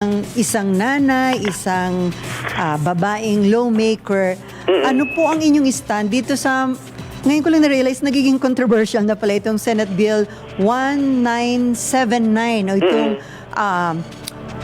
Ang isang nanay, isang ah, babaeng lawmaker, ano po ang inyong stand dito sa ngayon ko lang na-realize nagiging controversial na pala itong Senate Bill 1979 o itong ah,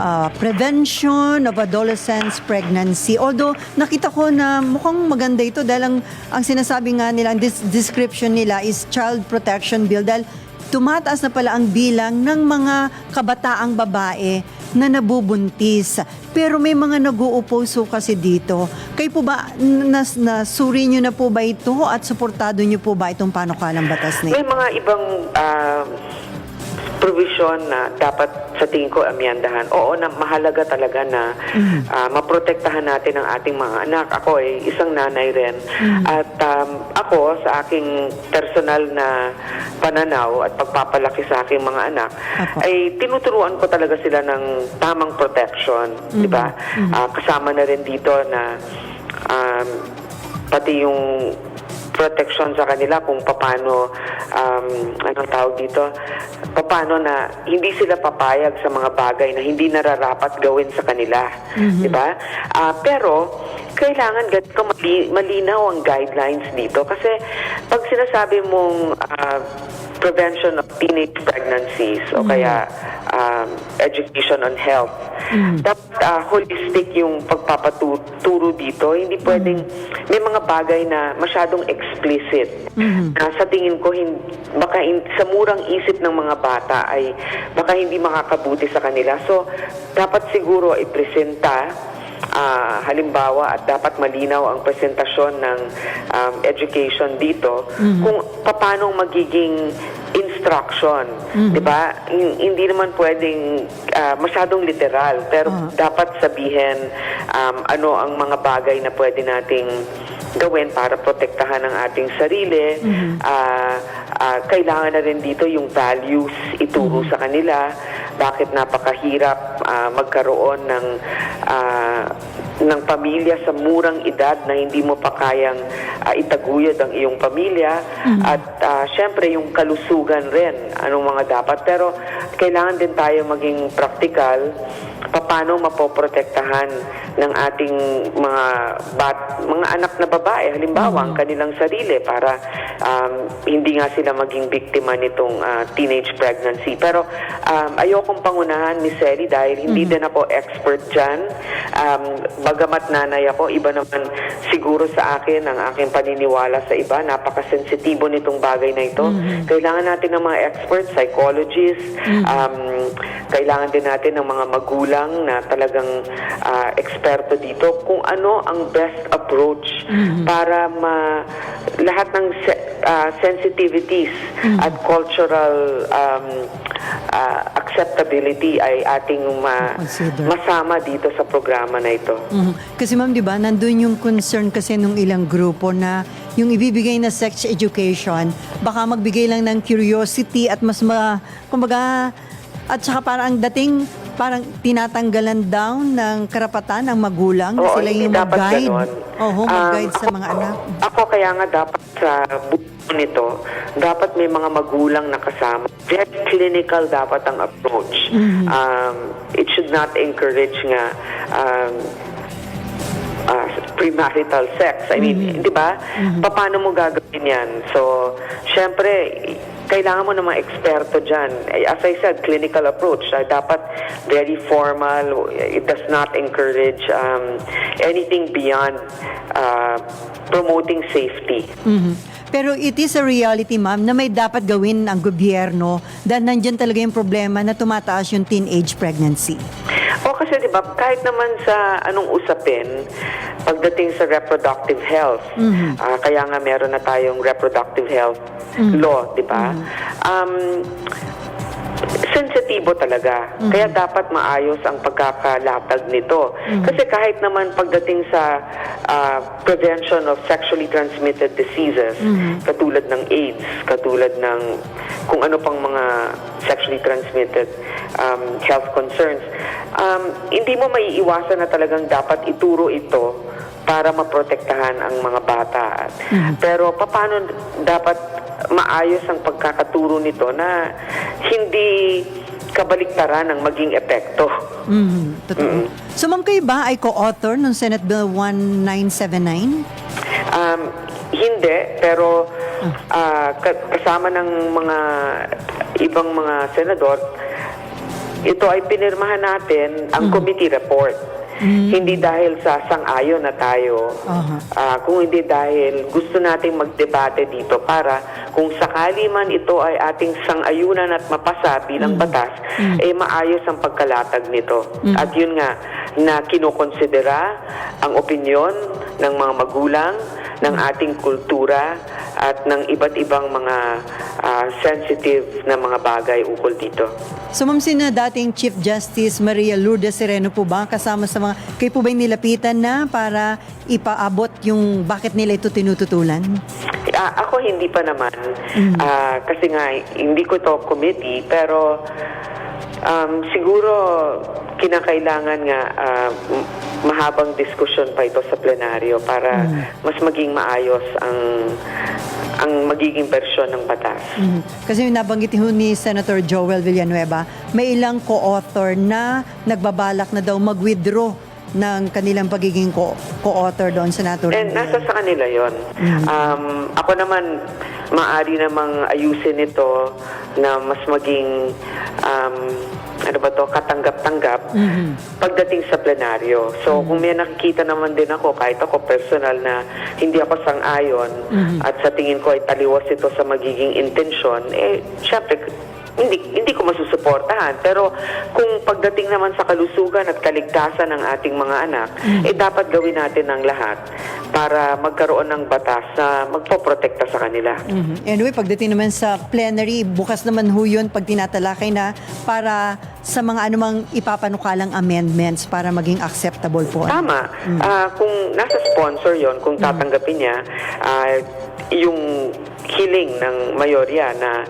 ah, Prevention of Adolescents Pregnancy. Although nakita ko na mukhang maganda ito dahil ang, ang sinasabi nga nila, ang dis- description nila is Child Protection Bill dahil tumataas na pala ang bilang ng mga kabataang babae na nabubuntis. Pero may mga nag-uuposo kasi dito. Kayo po ba, nas, nasuri nyo na po ba ito at suportado nyo po ba itong panukalang batas na ito? May mga ibang ah, provision na dapat sa tingin ko amyandahan. Oo, na mahalaga talaga na ah, maprotektahan natin ang ating mga anak. Ako ay isang nanay rin. At um, ako sa aking personal na pananaw at pagpapalaki sa aking mga anak Apo. ay tinuturuan ko talaga sila ng tamang protection, 'di ba? Ah, kasama na rin dito na um, pati yung protection sa kanila kung paano um, anong tawag dito paano na hindi sila papayag sa mga bagay na hindi nararapat gawin sa kanila di ba? Ah, pero kailangan ganito mali- malinaw ang guidelines dito kasi pag sinasabi mong ah, prevention of teenage pregnancies o kaya um, education on health dapat ah, holistic yung pagpapaturo dito. Hindi pwedeng, may mga bagay na masyadong explicit. Na sa tingin ko, hin, baka hin- sa murang isip ng mga bata ay baka hindi makakabuti sa kanila. So, dapat siguro ipresenta Ah, halimbawa at dapat malinaw ang presentasyon ng um, education dito kung paano magiging instruction, 'di ba? Hin- Hindi naman pwedeng ah, masyadong literal, pero dapat sabihin um, ano ang mga bagay na pwede nating gawin para protektahan ang ating sarili. Ah, ah, kailangan na rin dito yung values ituro sa kanila. Bakit napakahirap ah, magkaroon ng ah, ng pamilya sa murang edad na hindi mo pa kayang ah, itaguyod ang iyong pamilya? At ah, syempre yung kalusugan rin anong mga dapat. Pero kailangan din tayo maging praktikal paano mapoprotektahan ng ating mga bat, mga anak na babae. Halimbawa ang kanilang sarili para um, hindi nga sila maging biktima nitong ah, teenage pregnancy. Pero um, ayokong pangunahan ni Sally dahil hindi din ako expert dyan. Um, bagamat nanay ako iba naman siguro sa akin ang aking paniniwala sa iba. Napakasensitibo nitong bagay na ito. Kailangan natin ng mga experts psychologists. Um, kailangan din natin ng mga magulang na talagang ah, eksperto dito kung ano ang best approach para ma lahat ng se- ah, sensitivities at cultural um, ah, acceptability ay ating ma- Consider. masama dito sa programa na ito. Mhm. Kasi ma'am, di ba, nandun yung concern kasi nung ilang grupo na yung ibibigay na sex education, baka magbigay lang ng curiosity at mas ma, kumbaga, at saka parang ang dating, parang tinatanggalan down ng karapatan ng magulang na Oo, sila hindi yung dapat mag-guide. ganon. Oo, Um, mag-guide sa ako- mga anak. Ako kaya nga dapat sa buo nito, dapat may mga magulang na kasama. Very clinical dapat ang approach. Mm-hmm. Um, it should not encourage nga um, uh, premarital sex. I mean, Mm-hmm. di ba? Paano mo gagawin yan? So, syempre, kailangan mo ng mga eksperto dyan. Eh, As I said, clinical approach. dapat very formal. It does not encourage um, anything beyond uh, promoting safety. Mhm. Pero it is a reality, ma'am, na may dapat gawin ang gobyerno dahil nandyan talaga yung problema na tumataas yung teenage pregnancy. O kasi 'di ba, kahit naman sa anong usapin pagdating sa reproductive health, ah, kaya nga meron na tayong reproductive health law, 'di ba? Um sensitibo talaga. Kaya dapat maayos ang pagkakalatag nito. Kasi kahit naman pagdating sa ah, prevention of sexually transmitted diseases, katulad ng AIDS, katulad ng kung ano pang mga sexually transmitted um, health concerns, um, hindi mo maiiwasan na talagang dapat ituro ito para maprotektahan ang mga bata. Pero paano dapat maayos ang pagkakaturo nito na hindi kabaliktaran ng maging epekto. Mhm, totoo. So ma'am kayo ba ay co-author ng Senate Bill 1979? Um, hindi, pero ka- kasama ng mga ibang mga senador, ito ay pinirmahan natin ang committee report. Hindi dahil sa sang-ayon na tayo, Aha. ah, kung hindi dahil gusto nating magdebate dito para kung sakali man ito ay ating sang-ayunan at mapasa bilang batas, eh maayos ang pagkalatag nito. At yun nga, na kinokonsidera ang opinyon ng mga magulang, ng ating kultura, at ng iba't ibang mga ah, sensitive na mga bagay ukol dito. So ma'am, sina dating Chief Justice Maria Lourdes Sereno po ba kasama sa mga, kayo po ba yung nilapitan na para ipaabot yung bakit nila ito tinututulan? Ah, ako hindi pa naman. Ah, kasi nga, hindi ko to committee, pero um, siguro kinakailangan nga m- mahabang diskusyon pa ito sa plenaryo para mas maging maayos ang ang magiging bersyon ng batas. Mhm. Kasi nabanggit ho ni Senator Joel Villanueva, may ilang co-author na nagbabalak na daw mag-withdraw ng kanilang pagiging co- co-author doon sa naturang And nasa sa kanila yon. Um, ako naman, maari namang ayusin ito na mas maging um, ano ba to, katanggap-tanggap pagdating sa plenaryo. So, kung may nakikita naman din ako, kahit ako personal na hindi ako sang-ayon at sa tingin ko ay taliwas ito sa magiging intensyon, eh, syempre, hindi hindi ko masusuportahan pero kung pagdating naman sa kalusugan at kaligtasan ng ating mga anak eh dapat gawin natin ang lahat para magkaroon ng batas na magpoprotekta sa kanila. Mhm. Anyway, pagdating naman sa plenary, bukas naman ho yun pag tinatalakay na para sa mga anumang ipapanukalang amendments para maging acceptable po. Tama. Ah, kung nasa sponsor 'yon, kung tatanggapin niya ah, yung hiling ng mayorya na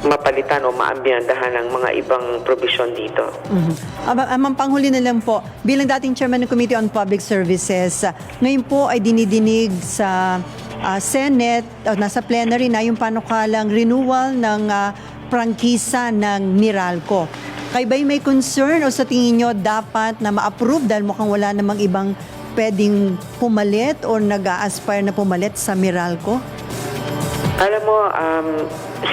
mapalitan o maambiyandahan ng mga ibang provision dito. Mhm. Ama- Amang panghuli na lang po, bilang dating chairman ng Committee on Public Services, ngayon po ay dinidinig sa ah, Senate, o nasa plenary na yung panukalang renewal ng ah, prangkisa ng Meralco. Kayo ba'y may concern o sa tingin nyo dapat na ma-approve dahil mukhang wala namang ibang pwedeng pumalit o nag-a-aspire na pumalit sa Meralco? Alam mo, um,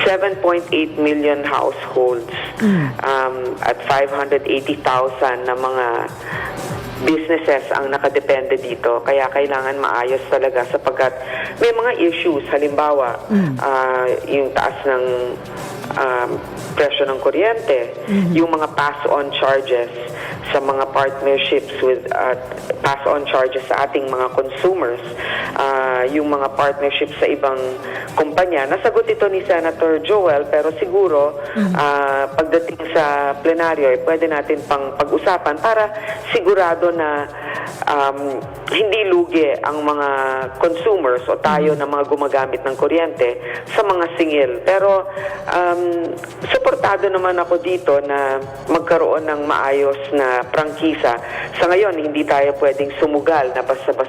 7.8 million households um, at 580,000 na mga businesses ang nakadepende dito. Kaya kailangan maayos talaga sapagkat may mga issues. Halimbawa, ah, yung taas ng um, presyo ng kuryente, yung mga pass-on charges sa mga partnerships with uh, pass-on charges sa ating mga consumers, ah, yung mga partnerships sa ibang kumpanya. Nasagot ito ni Senator Joel, pero siguro ah, pagdating sa plenaryo, eh, pwede natin pang pag-usapan para sigurado na um, hindi lugi ang mga consumers o tayo na mga gumagamit ng kuryente sa mga singil. Pero um, suportado naman ako dito na magkaroon ng maayos na prangkisa. Sa ngayon, hindi tayo pwedeng sumugal na basta-basta